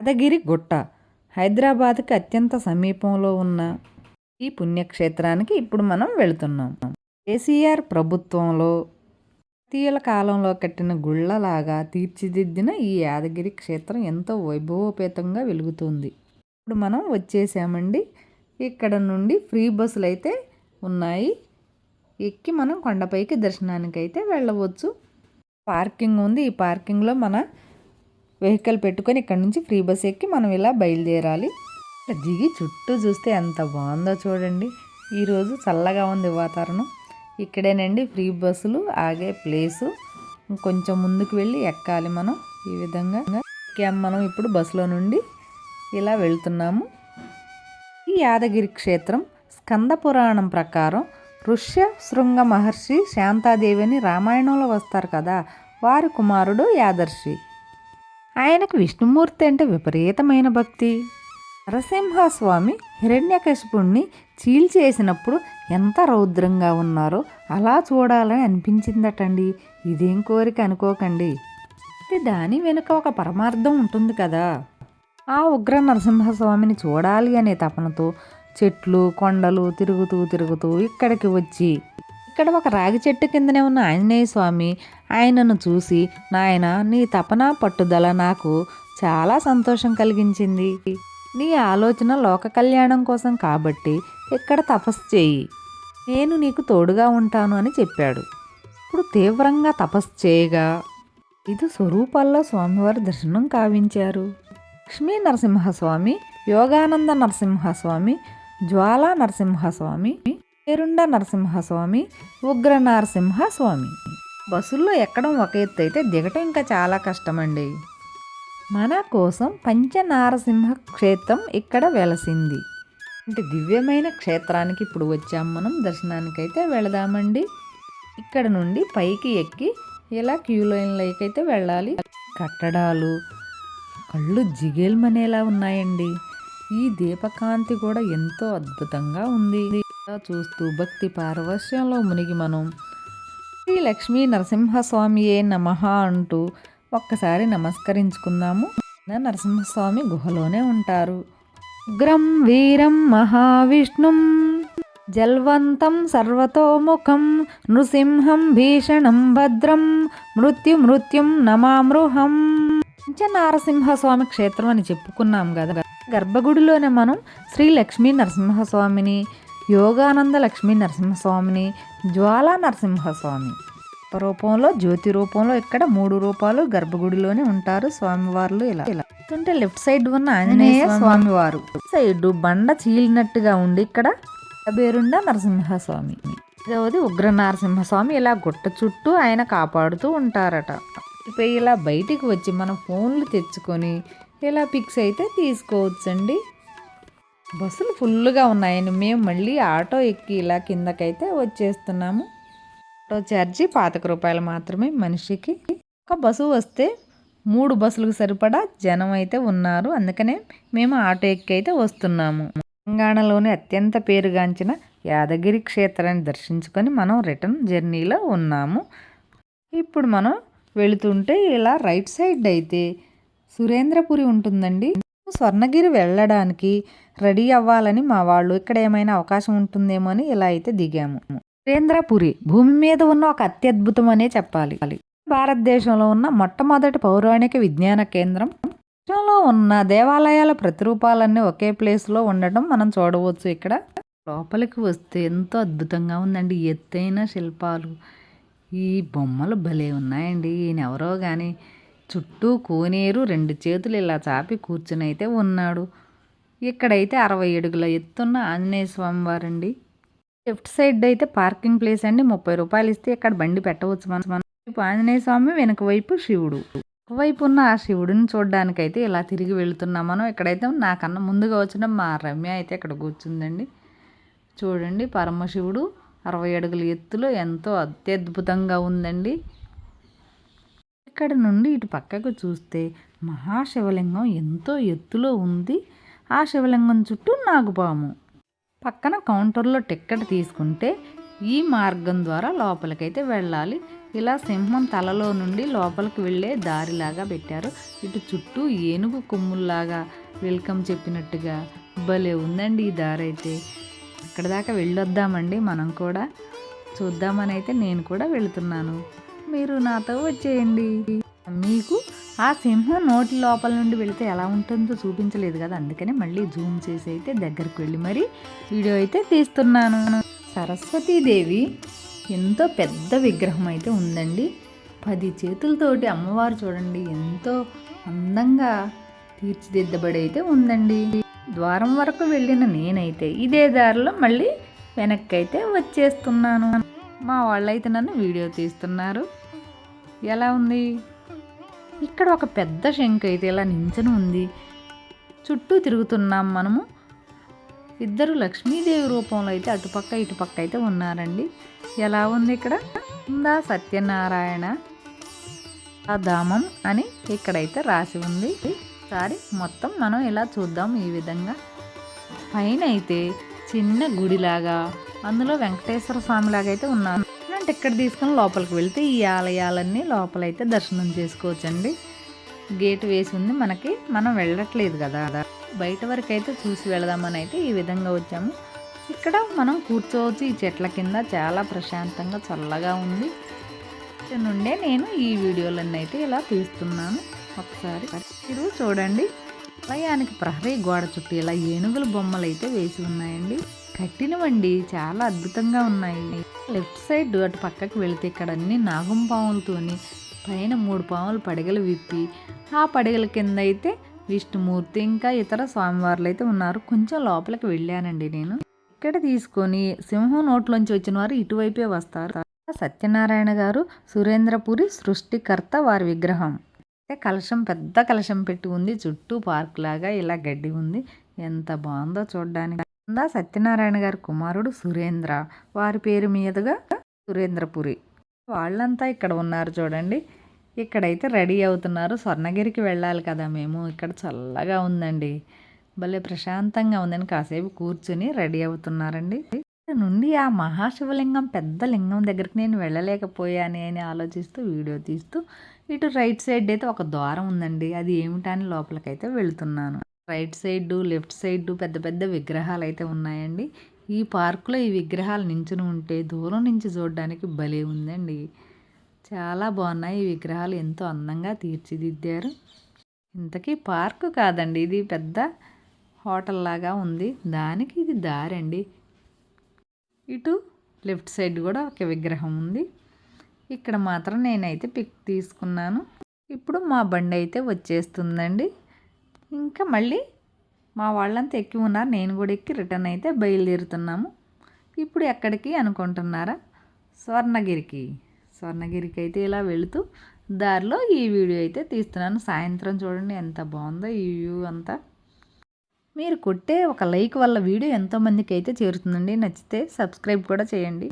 యాదగిరి గుట్ట హైదరాబాద్కి అత్యంత సమీపంలో ఉన్న ఈ పుణ్యక్షేత్రానికి ఇప్పుడు మనం వెళుతున్నాం. కేసీఆర్ ప్రభుత్వంలో తీయల కాలంలో కట్టిన గుళ్ళలాగా తీర్చిదిద్దిన ఈ యాదగిరి క్షేత్రం ఎంతో వైభవోపేతంగా వెలుగుతుంది. ఇప్పుడు మనం వచ్చేసామండి. ఇక్కడ నుండి ఫ్రీ బస్సులు అయితే ఉన్నాయి. ఎక్కి మనం కొండపైకి దర్శనానికి అయితే వెళ్ళవచ్చు. పార్కింగ్ ఉంది. ఈ పార్కింగ్లో మన వెహికల్ పెట్టుకొని ఇక్కడ నుంచి ఫ్రీ బస్ ఎక్కి మనం ఇలా బయలుదేరాలి. దిగి చుట్టూ చూస్తే ఎంత బాగుందో చూడండి. ఈరోజు చల్లగా ఉంది వాతావరణం. ఇక్కడేనండి ఫ్రీ బస్సులు ఆగే ప్లేసు. కొంచెం ముందుకు వెళ్ళి ఎక్కాలి మనం ఈ విధంగా. ఎక్కాం మనం ఇప్పుడు బస్సులో నుండి ఇలా వెళ్తున్నాము. ఈ యాదగిరి క్షేత్రం స్కంద పురాణం ప్రకారం ఋష్య శృంగ మహర్షి శాంతాదేవి అని రామాయణంలో వస్తారు కదా. వారి కుమారుడు యాదర్శి. ఆయనకు విష్ణుమూర్తి అంటే విపరీతమైన భక్తి. నరసింహస్వామి హిరణ్యకశిపుణ్ణి చీల్చేసినప్పుడు ఎంత రౌద్రంగా ఉన్నారో అలా చూడాలని అనిపించిందటండి. ఇదేం కోరిక అనుకోకండి. ఇది దాని వెనుక ఒక పరమార్థం ఉంటుంది కదా. ఆ ఉగ్ర నరసింహస్వామిని చూడాలి అనే తపనతో చెట్లు కొండలు తిరుగుతూ తిరుగుతూ ఇక్కడికి వచ్చి ఇక్కడ ఒక రాగి చెట్టు కిందనే ఉన్న ఆంజనేయ స్వామి ఆయనను చూసి నాయన నీ తపన పట్టుదల నాకు చాలా సంతోషం కలిగించింది. నీ ఆలోచన లోక కళ్యాణం కోసం కాబట్టి ఇక్కడ తపస్సు చేయి. నేను నీకు తోడుగా ఉంటాను అని చెప్పాడు. ఇప్పుడు తీవ్రంగా తపస్సు చేయగా ఇది స్వరూపాల్లో స్వామివారి దర్శనం కావించారు. లక్ష్మీ నరసింహస్వామి యోగానంద నరసింహస్వామి జ్వాలా నరసింహస్వామి పేరుండ నరసింహస్వామి ఉగ్ర నరసింహస్వామి. బస్సుల్లో ఎక్కడం ఒక ఎత్తు అయితే దిగటం ఇంకా చాలా కష్టమండి. మన కోసం పంచనారసింహ క్షేత్రం ఇక్కడ వెలసింది. అంటే దివ్యమైన క్షేత్రానికి ఇప్పుడు వచ్చాం మనం దర్శనానికి అయితే వెళదామండి. ఇక్కడ నుండి పైకి ఎక్కి ఇలా క్యూ లైన్లోకి అయితే వెళ్ళాలి. కట్టడాలు కళ్ళు జిగేల్మనేలా ఉన్నాయండి. ఈ దీపకాంతి కూడా ఎంతో అద్భుతంగా ఉంది. చూస్తూ భక్తి పారవశ్యంలో మునిగి మనం. శ్రీ లక్ష్మీ నరసింహస్వామియే నమః అంటూ ఒక్కసారి నమస్కరించుకుందాము. నరసింహస్వామి గుహలోనే ఉంటారు. ఉగ్రం వీరం మహావిష్ణుం జల్వంతం సర్వతోముఖం నృసింహం భీషణం భద్రం మృత్యు మృత్యుం నమామృహం. నరసింహస్వామి క్షేత్రం అని చెప్పుకున్నాం కదా. గర్భగుడిలోనే మనం శ్రీ లక్ష్మీ నరసింహస్వామిని యోగానంద లక్ష్మీ నరసింహస్వామిని జ్వాలా నరసింహస్వామి. రూపంలో జ్యోతి రూపంలో ఇక్కడ మూడు రూపాలు గర్భగుడిలోనే ఉంటారు స్వామివార్లు ఇలా. ఇలా. అంటే లెఫ్ట్ సైడ్ ఉన్న ఆంజనేయ స్వామివారు. సైడ్ బండ చీలినట్టుగా ఉండి ఇక్కడ. పేరుండ నరసింహస్వామి. ఇదవది ఉగ్ర నరసింహస్వామి ఇలా గుట్ట చుట్టూ ఆయన కాపాడుతూ ఉంటారట. ఇలా బయటికి వచ్చి మన ఫోన్లు తెచ్చుకొని ఇలా పిక్స్ అయితే తీసుకోవచ్చండి. బస్సులు ఫుల్గా ఉన్నాయని మేము మళ్ళీ ఆటో ఎక్కి ఇలా కిందకైతే వచ్చేస్తున్నాము. ఆటో ఛార్జీ పాతిక రూపాయలు మాత్రమే మనిషికి. ఒక బస్సు వస్తే మూడు బస్సులకు సరిపడా జనం అయితే ఉన్నారు. అందుకనే మేము ఆటో ఎక్కి అయితే వస్తున్నాము. తెలంగాణలోని అత్యంత పేరుగాంచిన యాదగిరి క్షేత్రాన్ని దర్శించుకొని మనం రిటర్న్ జర్నీలో ఉన్నాము. ఇప్పుడు మనం వెళుతుంటే ఇలా రైట్ సైడ్ అయితే సురేంద్రపురి ఉంటుందండి. స్వర్ణగిరి వెళ్ళడానికి రెడీ అవ్వాలని మా వాళ్ళు ఇక్కడ ఏమైనా అవకాశం ఉంటుందేమో అని ఇలా అయితే దిగాము. వీరేంద్రపురి భూమి మీద ఉన్న ఒక అత్యద్భుతం అనే చెప్పాలి. భారతదేశంలో ఉన్న మొట్టమొదటి పౌరాణిక విజ్ఞాన కేంద్రం. దేశంలో ఉన్న దేవాలయాల ప్రతిరూపాలన్నీ ఒకే ప్లేస్లో ఉండటం మనం చూడవచ్చు ఇక్కడ. లోపలికి వస్తే ఎంతో అద్భుతంగా ఉందండి. ఎత్తైన శిల్పాలు. ఈ బొమ్మలు భలే ఉన్నాయండి. ఈయనెవరో కానీ చుట్టూ కోనేరు రెండు చేతులు ఇలా చాపి కూర్చునైతే ఉన్నాడు. ఇక్కడైతే అరవై అడుగుల ఎత్తున్న ఆంజనేయ స్వామి వారండి. లెఫ్ట్ సైడ్ అయితే పార్కింగ్ ప్లేస్ అండి. ముప్పై రూపాయలు ఇస్తే ఇక్కడ బండి పెట్టవచ్చు మనం మనం ఆంజనేయ స్వామి వెనుక వైపు శివుడు. ఒకవైపు ఉన్న ఆ శివుడిని చూడడానికైతే ఇలా తిరిగి వెళుతున్నాం మనం. ఇక్కడైతే నాకన్నా ముందుగా వచ్చిన మా రమ్య అయితే ఇక్కడ కూర్చుందండి. చూడండి పరమశివుడు అరవై అడుగుల ఎత్తులో ఎంతో అత్యద్భుతంగా ఉందండి. ఇక్కడ నుండి ఇటు పక్కకు చూస్తే మహాశివలింగం ఎంతో ఎత్తులో ఉంది. ఆ శివలింగం చుట్టూ నాగుపాము. పక్కన కౌంటర్లో టిక్కెట్ తీసుకుంటే ఈ మార్గం ద్వారా లోపలికైతే వెళ్ళాలి. ఇలా సింహం తలలో నుండి లోపలికి వెళ్ళే దారిలాగా పెట్టారు. ఇటు చుట్టూ ఏనుగు కొమ్ముల్లాగా వెల్కమ్ చెప్పినట్టుగా భలే ఉందండి ఈ దారి అయితే. అక్కడ దాకా వెళ్ళొద్దామండి మనం కూడా. చూద్దామని అయితే నేను కూడా వెళుతున్నాను. మీరు నాతో వచ్చేయండి. మీకు ఆ సింహం నోటి లోపల నుండి వెళితే ఎలా ఉంటుందో చూపించలేదు కదా అందుకని మళ్ళీ జూమ్ చేసి అయితే దగ్గరికి వెళ్ళి మరి వీడియో అయితే తీస్తున్నాను. సరస్వతీదేవి ఎంతో పెద్ద విగ్రహం అయితే ఉందండి. పది చేతులతోటి అమ్మవారు చూడండి ఎంతో అందంగా తీర్చిదిద్దబడి అయితే ఉందండి. ద్వారం వరకు వెళ్ళిన నేనైతే ఇదే దారిలో మళ్ళీ వెనక్కి అయితే వచ్చేస్తున్నాను. మా వాళ్ళైతే నన్ను వీడియో తీస్తున్నారు. ఎలా ఉంది? ఇక్కడ ఒక పెద్ద శంఖ అయితే ఇలా నించను ఉంది. చుట్టూ తిరుగుతున్నాం మనము. ఇద్దరు లక్ష్మీదేవి రూపంలో అయితే అటుపక్క ఇటుపక్క అయితే ఉన్నారండి. ఎలా ఉంది ఇక్కడ? ఉందా సత్యనారాయణ ధామం అని ఇక్కడైతే రాసి ఉంది. ఒకసారి మొత్తం మనం ఇలా చూద్దాం ఈ విధంగా. పైన అయితే చిన్న గుడిలాగా అందులో వెంకటేశ్వర స్వామి లాగా అయితే ఉన్నాను అంటే ఇక్కడ తీసుకుని లోపలికి వెళ్తే ఈ ఆలయాలన్నీ లోపలైతే దర్శనం చేసుకోవచ్చండి. గేట్ వేసి ఉంది మనకి మనం వెళ్ళట్లేదు కదా. బయట వరకు అయితే చూసి వెళదామని అయితే ఈ విధంగా వచ్చాము. ఇక్కడ మనం కూర్చోవచ్చు ఈ చెట్ల కింద చాలా ప్రశాంతంగా చల్లగా ఉంది. ఇక్కడ నుండే నేను ఈ వీడియోలన్నీ అయితే ఇలా తీస్తున్నాను. ఒకసారి మీరు చూడండి. ఆలయానికి ప్రహరీ గోడ చుట్టూ ఇలా ఏనుగుల బొమ్మలు అయితే వేసి ఉన్నాయండి. కట్టినవండి. చాలా అద్భుతంగా ఉన్నాయి. లెఫ్ట్ సైడ్ అటు పక్కకి వెళితే ఇక్కడ అన్ని నాగం పాములతోని పైన మూడు పాములు పడగలు విప్పి ఆ పడగల కింద అయితే విష్ణుమూర్తి ఇంకా ఇతర స్వామివార్లు అయితే ఉన్నారు. కొంచెం లోపలికి వెళ్ళానండి నేను. ఇక్కడ తీసుకొని సింహం నోట్లోంచి వచ్చిన వారు ఇటువైపే వస్తారు. సత్యనారాయణ గారు సురేంద్రపురి సృష్టికర్త వారి విగ్రహం. అయితే కలశం పెద్ద కలశం పెట్టి ఉంది. చుట్టూ పార్క్ లాగా ఇలా గడ్డి ఉంది. ఎంత బాగుందో చూడడానికి. సత్యనారాయణ గారి కుమారుడు సురేంద్ర. వారి పేరు మీదుగా సురేంద్రపురి. వాళ్ళంతా ఇక్కడ ఉన్నారు చూడండి. ఇక్కడైతే రెడీ అవుతున్నారు. స్వర్ణగిరికి వెళ్ళాలి కదా మేము. ఇక్కడ చల్లగా ఉందండి. భలే ప్రశాంతంగా ఉందని కాసేపు కూర్చుని రెడీ అవుతున్నారండి. నుండి ఆ మహాశివలింగం పెద్ద లింగం దగ్గరికి నేను వెళ్ళలేకపోయాను అని ఆలోచిస్తూ వీడియో తీస్తూ ఇటు రైట్ సైడ్ అయితే ఒక ద్వారం ఉందండి. అది ఏమిటని లోపలికైతే వెళుతున్నాను. రైట్ సైడ్ లెఫ్ట్ సైడ్ పెద్ద పెద్ద విగ్రహాలు అయితే ఉన్నాయండి. ఈ పార్కులో ఈ విగ్రహాలు నించుని ఉంటే దూరం నుంచి చూడడానికి భలే ఉందండి. చాలా బాగున్నాయి ఈ విగ్రహాలు. ఎంతో అందంగా తీర్చిదిద్దారు. ఇంతకీ పార్కు కాదండి. ఇది పెద్ద హోటల్ లాగా ఉంది. దానికి ఇది దారండి. ఇటు లెఫ్ట్ సైడ్ కూడా ఒక విగ్రహం ఉంది. ఇక్కడ మాత్రం నేనైతే పిక్ తీసుకున్నాను. ఇప్పుడు మా బండి అయితే వచ్చేస్తుందండి. ఇంకా మళ్ళీ మా వాళ్ళంతా ఎక్కి ఉన్నారు. నేను కూడా ఎక్కి రిటర్న్ అయితే బయలుదేరుతున్నాము. ఇప్పుడు ఎక్కడికి అనుకుంటున్నారా? స్వర్ణగిరికి. స్వర్ణగిరికి అయితే ఇలా వెళుతూ దారిలో ఈ వీడియో అయితే తీస్తున్నాను. సాయంత్రం చూడండి ఎంత బాగుందో ఈ వ్యూ అంతా. మీరు కొట్టే ఒక లైక్ వల్ల వీడియో ఎంతోమందికి అయితే చేరుతుందండి. నచ్చితే సబ్స్క్రైబ్ కూడా చేయండి.